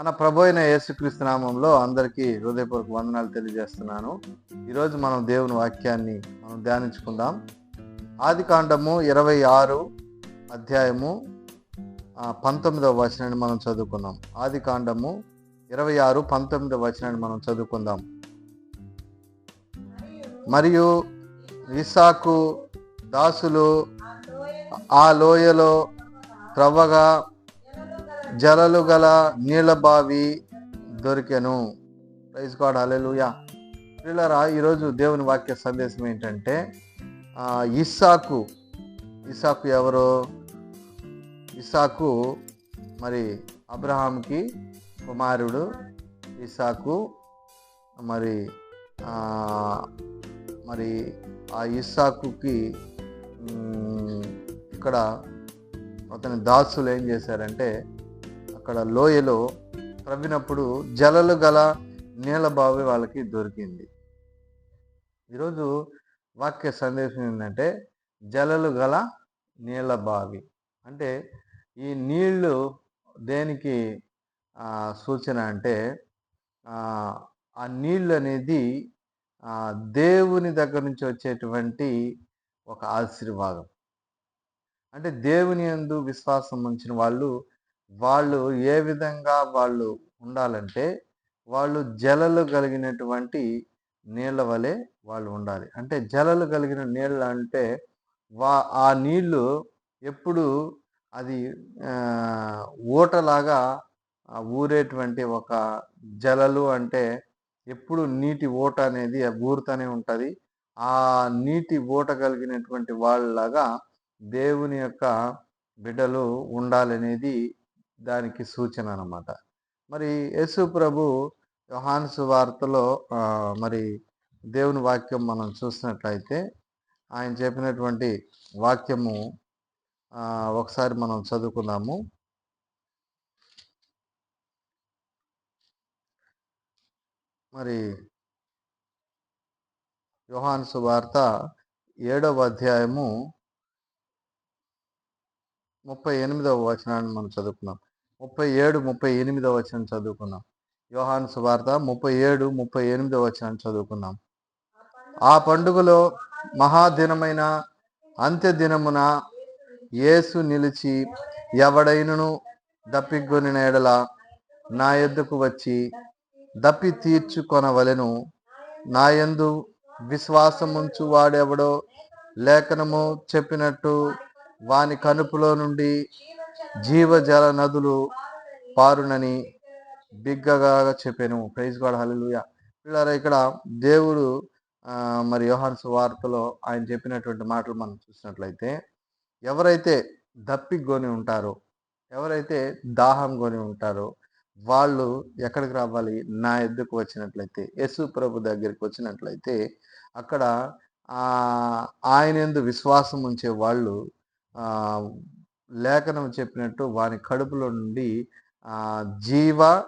మన ప్రభు అయిన యేసుక్రీస్తు నామంలో అందరికీ హృదయపూర్వక వందనాలు తెలియజేస్తున్నాను. ఈరోజు మనం దేవుని వాక్యాన్ని మనం ధ్యానించుకుందాం. ఆది కాండము ఇరవై ఆరు అధ్యాయము పంతొమ్మిదవ వచనాన్ని మనం చదువుకుందాం. ఆది కాండము ఇరవై ఆరు పంతొమ్మిదవ వచనాన్ని మనం చదువుకుందాం. మరియు ఇసాకు దాసులు ఆ లోయలో త్రవ్వగా జలలు గల నీళ్ళ బావి దొరికెను. ప్రైజ్ గాడ్ హల్లెలూయా పిల్లరా ఈరోజు దేవుని వాక్య సందేశం ఏంటంటే ఇస్సాకు ఇసాకు ఎవరు? ఇసాకు మరి అబ్రహాంకి కుమారుడు ఇసాకు మరి మరి ఆ ఇస్సాకుకి ఇక్కడ అతని దాసులు ఏం చేశారంటే అక్కడ లోయలో త్రవ్వినప్పుడు జలలు గల నీళ్ళ బావి వాళ్ళకి దొరికింది. ఈరోజు వాక్య సందేశం ఏంటంటే జలలు గల నీళ్ళ బావి. అంటే ఈ నీళ్ళు దేనికి సూచన అంటే ఆ, నీళ్ళు అనేది దేవుని దగ్గర నుంచి వచ్చేటువంటి ఒక ఆశీర్వాదం. అంటే దేవుని యందు విశ్వాసం ఉంచిన వాళ్ళు వాళ్ళు ఏ విధంగా వాళ్ళు ఉండాలంటే వాళ్ళు జలలు కలిగినటువంటి నీళ్ళ వలె వాళ్ళు ఉండాలి. అంటే జలలు కలిగిన నీళ్ళు అంటే వా ఆ నీళ్ళు ఎప్పుడు అది ఊటలాగా ఊరేటువంటి ఒక జలలు అంటే ఎప్పుడు నీటి ఊట అనేది ఊరుతూనే ఉంటుంది. ఆ నీటి ఊట కలిగినటువంటి వాళ్ళలాగా దేవుని యొక్క బిడ్డలు ఉండాలనేది దానికి సూచన అనమాట మరి యేసు ప్రభు యోహాన్స్ వార్తలో మరి దేవుని వాక్యం మనం చూసినట్లయితే ఆయన చెప్పినటువంటి వాక్యము ఒకసారి మనం చదువుకుందాము. మరి యోహాను సువార్త ఏడవ అధ్యాయము ముప్పై ఎనిమిదవ వచనాన్ని మనం చదువుకున్నాం ముప్పై ఏడు ముప్పై ఎనిమిదో వచనం చదువుకున్నాం. యోహాను సువార్త ముప్పై ఏడు ముప్పై ఎనిమిదో వచనం చదువుకున్నాం. ఆ పండుగలో మహాదినమైన అంత్య దినమున యేసు నిలిచి ఎవడైనను దప్పిగొని ఎడల నా ఎద్దుకు వచ్చి దప్పి తీర్చుకొనవలెను. నా యందు విశ్వాసముంచు వాడెవడో లేఖనము చెప్పినట్టు వాని కనుపులో నుండి జీవజల నదులు పారునని బిగ్గగా చెప్పాను. ప్రైజ్ గాడ్ హల్లెలూయా పిల్లరా ఇక్కడ దేవుడు మరి యోహాన్స్ వార్తలో ఆయన చెప్పినటువంటి మాటలు మనం చూసినట్లయితే ఎవరైతే దప్పిగొని ఉంటారో ఎవరైతే దాహం కొని ఉంటారో వాళ్ళు ఎక్కడికి రావాలి? నా ఎద్దుకు వచ్చినట్లయితే యేసు ప్రభు దగ్గరికి వచ్చినట్లయితే అక్కడ ఆయన ఎందు విశ్వాసం ఉంచే వాళ్ళు లేఖనం చెప్పినట్టు వాని కడుపులో నుండి ఆ జీవ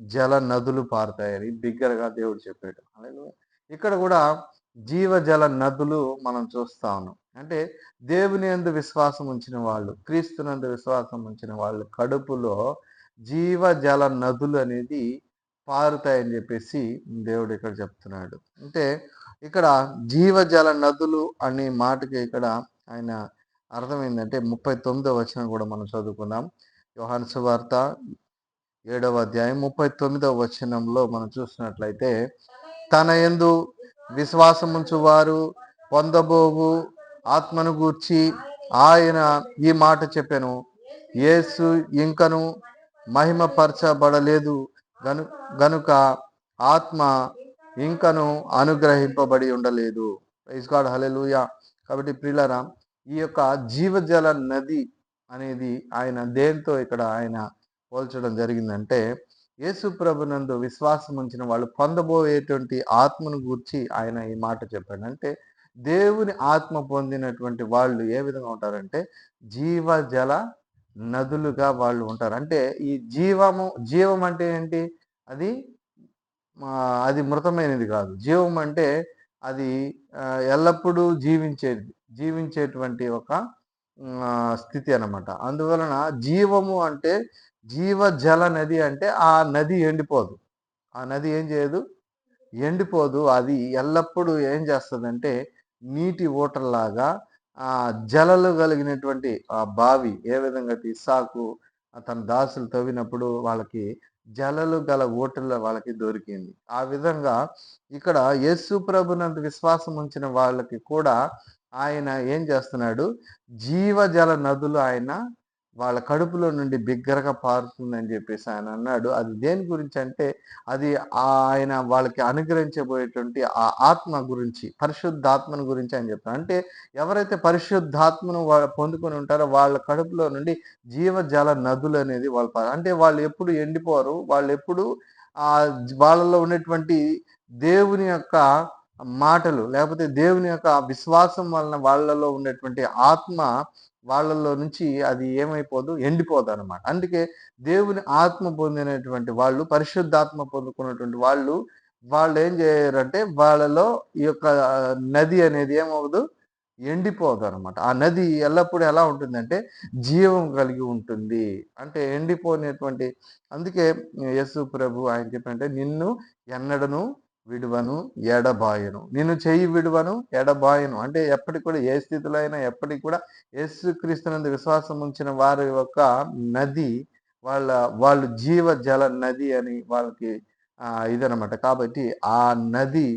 జల నదులు పారుతాయని బిగ్గరగా దేవుడు చెప్పాడు. ఇక్కడ కూడా జీవ జల నదులు మనం చూస్తా ఉన్నాం. అంటే దేవుని యందు విశ్వాసం ఉంచిన వాళ్ళు క్రీస్తునందు విశ్వాసం ఉంచిన వాళ్ళు కడుపులో జీవ జల నదులు అనేది పారుతాయని చెప్పేసి దేవుడు ఇక్కడ చెప్తున్నాడు. అంటే ఇక్కడ జీవజల నదులు అనే మాటకి ఇక్కడ ఆయన అర్థమైందంటే ముప్పై తొమ్మిదో వచనం కూడా మనం చదువుకున్నాం యోహాను సువార్త ఏడవ అధ్యాయం ముప్పై తొమ్మిదవ వచనంలో మనం చూసినట్లయితే తన ఎందు విశ్వాసముంచు వారు పొందబోవు ఆత్మను గూర్చి ఆయన ఈ మాట చెప్పాను యేసు ఇంకను మహిమపరచబడలేదు. గను గనుక ఆత్మ ఇంకను అనుగ్రహింపబడి ఉండలేదు. ఇస్ గాడ్ హలెలుయా కాబట్టి ప్రియులరా ఈ యొక్క జీవజల నది అనేది ఆయన దేంతో ఇక్కడ ఆయన పోల్చడం జరిగిందంటే యేసు ప్రభునందు విశ్వాసం ఉంచిన వాళ్ళు పొందబోయేటువంటి ఆత్మను గూర్చి ఆయన ఈ మాట చెప్పాడు. అంటే దేవుని ఆత్మ పొందినటువంటి వాళ్ళు ఏ విధంగా ఉంటారంటే జీవజల నదులుగా వాళ్ళు ఉంటారు. అంటే ఈ జీవము జీవం అంటే ఏంటి? అది అది మృతమైనది కాదు. జీవం అంటే అది ఎల్లప్పుడూ జీవించేది. జీవించేటువంటి ఒక స్థితి అనమాట అందువలన జీవము అంటే జీవ జల నది అంటే ఆ నది ఎండిపోదు. ఆ నది ఏం చేయదు? ఎండిపోదు. అది ఎల్లప్పుడూ ఏం చేస్తుందంటే నీటి ఓటర్లాగా ఆ జలలు కలిగినటువంటి ఆ బావి ఏ విధంగా అయితే ఇస్సాకు తన దాసులు తవ్వినప్పుడు వాళ్ళకి జలలు గల ఓటర్ల వాళ్ళకి దొరికింది. ఆ విధంగా ఇక్కడ యేసు ప్రభునంత విశ్వాసం ఉంచిన వాళ్ళకి కూడా ఆయన ఏం చేస్తున్నాడు? జీవజల నదులు ఆయన వాళ్ళ కడుపులో నుండి బిగ్గరగా పారుతుందని చెప్పేసి ఆయన అన్నాడు. అది దేని గురించి అంటే అది ఆయన వాళ్ళకి అనుగ్రహించబోయేటువంటి ఆ ఆత్మ గురించి పరిశుద్ధాత్మను గురించి అని చెప్తారు అంటే ఎవరైతే పరిశుద్ధాత్మను పొందుకొని ఉంటారో వాళ్ళ కడుపులో నుండి జీవజల నదులు అనేది వాళ్ళు అంటే వాళ్ళు ఎప్పుడు ఎండిపోరు వాళ్ళు ఎప్పుడు ఆ వాళ్ళలో ఉన్నటువంటి దేవుని యొక్క మాటలు లేకపోతే దేవుని యొక్క విశ్వాసం వలన వాళ్ళలో ఉన్నటువంటి ఆత్మ వాళ్ళలో నుంచి అది ఏమైపోదు ఎండిపోదు అనమాట అందుకే దేవుని ఆత్మ పొందినటువంటి వాళ్ళు పరిశుద్ధాత్మ పొందుకున్నటువంటి వాళ్ళు వాళ్ళు ఏం చేయరంటే వాళ్ళలో ఈ యొక్క నది అనేది ఏమవుదు ఎండిపోదు అనమాట ఆ నది ఎల్లప్పుడూ ఎలా ఉంటుందంటే జీవం కలిగి ఉంటుంది. అంటే ఎండిపోయినటువంటి అందుకే యశు ప్రభు ఆయన చెప్పంటే నిన్ను ఎన్నడను విడువను ఎడబాయను. నేను చెయ్యి విడువను ఎడబాయను. అంటే ఎప్పటికి కూడా ఏ స్థితిలో అయినా ఎప్పటికి కూడా యేసుక్రీస్తునందు విశ్వాసం ఉంచిన వారి యొక్క నది వాళ్ళ వాళ్ళు జీవ జల నది అని వాళ్ళకి ఇదనమాట కాబట్టి ఆ నది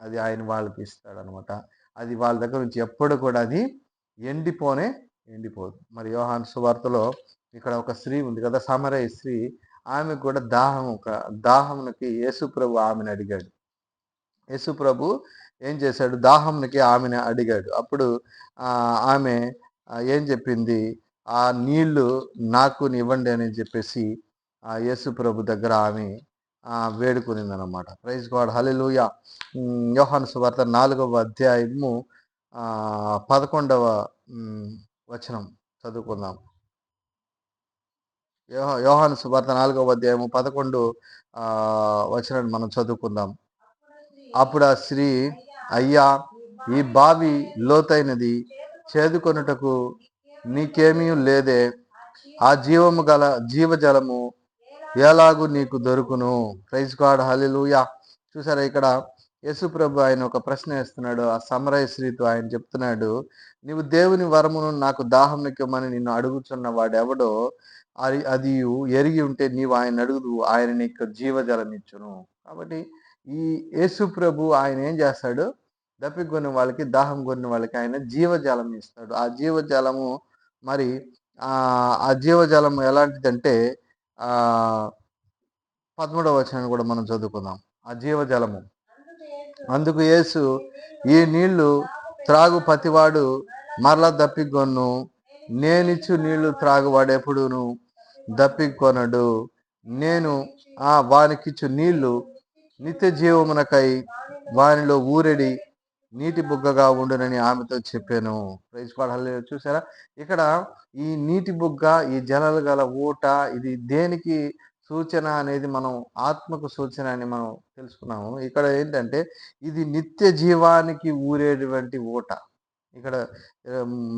అది ఆయన వాళ్ళకి ఇస్తాడనమాట అది వాళ్ళ దగ్గర నుంచి ఎప్పుడు కూడా అది ఎండిపోనే ఎండిపోదు. మరి యోహాన్ సువార్తలో ఇక్కడ ఒక స్త్రీ ఉంది కదా సమరయ స్త్రీ. ఆమె కూడా దాహం ఒక దాహమునకి యేసు ప్రభు ఆమెను అడిగాడు. యేసు ప్రభు ఏం చేశాడు? దాహంకి ఆమెను అడిగాడు. అప్పుడు ఆమె ఏం చెప్పింది? ఆ నీళ్ళు నాకు ఇవ్వండి అని చెప్పేసి ఆ యేసు ప్రభు దగ్గర ఆమె వేడుకునింది అనమాట ప్రైజ్ గాడ్. హలెలుయ యోహాను సువార్త నాలుగవ అధ్యాయము పదకొండవ వచనం చదువుకుందాం. యోహాను సువార్త నాలుగవ అధ్యాయము పదకొండు వచనాన్ని మనం చదువుకుందాం. అప్పుడు ఆ స్త్రీ అయ్యా ఈ బావి లోతైనది చేదుకొనుటకు నీకేమీ లేదే. ఆ జీవము గల జీవజలము ఎలాగూ నీకు దొరుకును? ప్రైజ్ గాడ్ హలిలుయా చూసారా ఇక్కడ యేసుప్రభు ఆయన ఒక ప్రశ్న వేస్తున్నాడు. ఆ సమరయ స్త్రీతో ఆయన చెప్తున్నాడు నీవు దేవుని వరమును నాకు దాహం నిక్కమని నిన్ను అడుగుచున్న వాడెవడో అది అది ఎరిగి ఉంటే నీవు ఆయన అడుగుదు ఆయన నీకు జీవజలం ఇచ్చును కాబట్టి ఈ యేసు ప్రభు ఆయన ఏం చేస్తాడు? దప్పికొని వాళ్ళకి దాహం కొన్న వాళ్ళకి ఆయన జీవజలం ఇస్తాడు. ఆ జీవజలము మరి ఆ జీవజలం ఎలాంటిదంటే పదమూడవ వచనాన్ని కూడా మనం చదువుకుందాం. ఆ జీవజలము. అందుకు యేసు ఈ నీళ్ళు త్రాగు పతివాడు మరలా దప్పికొన్ను నేనిచ్చు నీళ్ళు త్రాగువాడెప్పుడును దప్పికొనడు నేను ఆ వానికిచ్చు నీళ్ళు నిత్య జీవమునకై వానిలో ఊరెడి నీటి బుగ్గగా ఉండునని ఆమెతో చెప్పాను. ప్రైజ్ పాడాలి చూసారా? ఇక్కడ ఈ నీటి బుగ్గ ఈ జలలు గల ఊట ఇది దేనికి సూచన అనేది మనం ఆత్మకు సూచన అని మనం తెలుసుకున్నాము. ఇక్కడ ఏంటంటే ఇది నిత్య జీవానికి ఊరేటువంటి ఊట. ఇక్కడ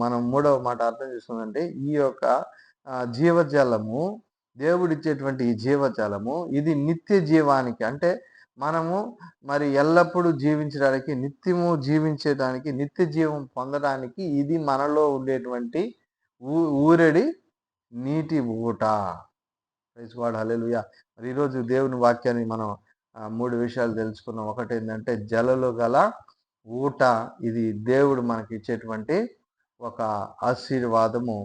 మనం మూడవ మాట అర్థం చేసుకుందంటే ఈ యొక్క జీవజలము దేవుడిచ్చేటువంటి ఈ జీవజలము ఇది నిత్య జీవానికి అంటే మనము మరి ఎల్లప్పుడూ జీవించడానికి నిత్యము జీవించడానికి నిత్య జీవం పొందడానికి ఇది మనలో ఉండేటువంటి ఊ ఊరడి నీటి ఊట. వాడు హలెలుయా మరి ఈరోజు దేవుని వాక్యాన్ని మనం మూడు విషయాలు తెలుసుకున్నాం. ఒకటి ఏంటంటే జలలు గల ఊట. ఇది దేవుడు మనకి ఇచ్చేటువంటి ఒక ఆశీర్వాదము.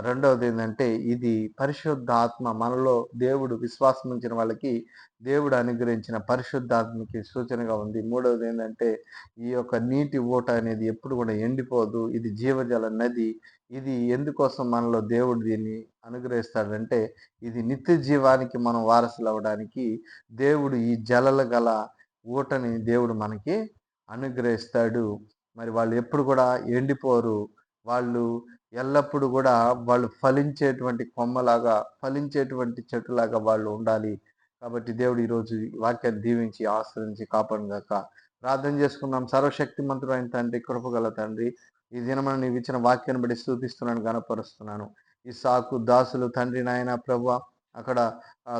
రెండవది ఏంటంటే ఇది పరిశుద్ధాత్మ మనలో దేవుడు విశ్వాసం ఉంచిన వాళ్ళకి దేవుడు అనుగ్రహించిన పరిశుద్ధాత్మకి సూచనగా ఉంది. మూడవది ఏంటంటే ఈ యొక్క నీటి ఊట అనేది ఎప్పుడు కూడా ఎండిపోదు. ఇది జీవజల నది. ఇది ఎందుకోసం మనలో దేవుడు దీన్ని అనుగ్రహిస్తాడంటే ఇది నిత్య జీవానికి మనం వారసులు అవ్వడానికి దేవుడు ఈ జలల గల ఊటని దేవుడు మనకి అనుగ్రహిస్తాడు. మరి వాళ్ళు ఎప్పుడు కూడా ఎండిపోరు. వాళ్ళు ఎల్లప్పుడూ కూడా వాళ్ళు ఫలించేటువంటి కొమ్మలాగా ఫలించేటువంటి చెట్టులాగా వాళ్ళు ఉండాలి. కాబట్టి దేవుడు ఈరోజు వాక్యాన్ని దీవించి ఆశ్రయించి కాపాడుగాక ప్రార్థన చేసుకుందాం. సర్వశక్తి మంత్రుడు తండ్రి కృపగల తండ్రి ఈ దినమని నీవు ఇచ్చిన వాక్యాన్ని బట్టి స్థూపిస్తున్నాను గనపరుస్తున్నాను ఈ సాకు దాసులు తండ్రి నాయన ప్రభు అక్కడ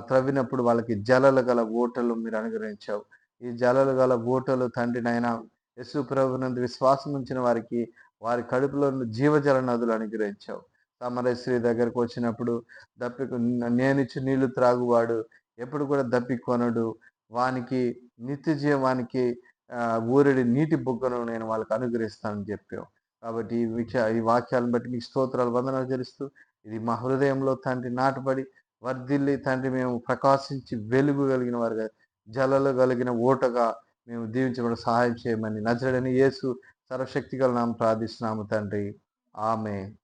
త్రవ్వినప్పుడు వాళ్ళకి జలలు గల ఓటలు మీరు అనుగ్రహించావు. ఈ జలలు గల ఓటలు తండ్రి నాయన యశు ప్రభునందు విశ్వాసం ఉంచిన వారికి వారి కడుపులో జీవజల నదులు అనుగ్రహించావు. సమరశ్రీ దగ్గరకు వచ్చినప్పుడు దప్పి నేనిచ్చి నీళ్ళు త్రాగువాడు ఎప్పుడు కూడా దప్పికొనడు వానికి నిత్య జీవానికి ఆ, ఊరిడి నీటి బుగ్గను నేను వాళ్ళకి అనుగ్రహిస్తానని చెప్పావు. కాబట్టి ఈ విషయ ఈ వాక్యాలను బట్టి మీకు స్తోత్రాలు వందనాలు చేస్తూ ఇది మా హృదయంలో తండ్రి నాటబడి వర్ధిల్లి తండ్రి మేము ప్రకాశించి వెలుగు కలిగిన వారుగా జలలు కలిగిన ఓటగా మేము దీవించబడి సహాయం చేయమని నచ్చడని యేసు సర్వశక్తి గల నామం ప్రార్థిస్తున్నాము తండ్రి. ఆమె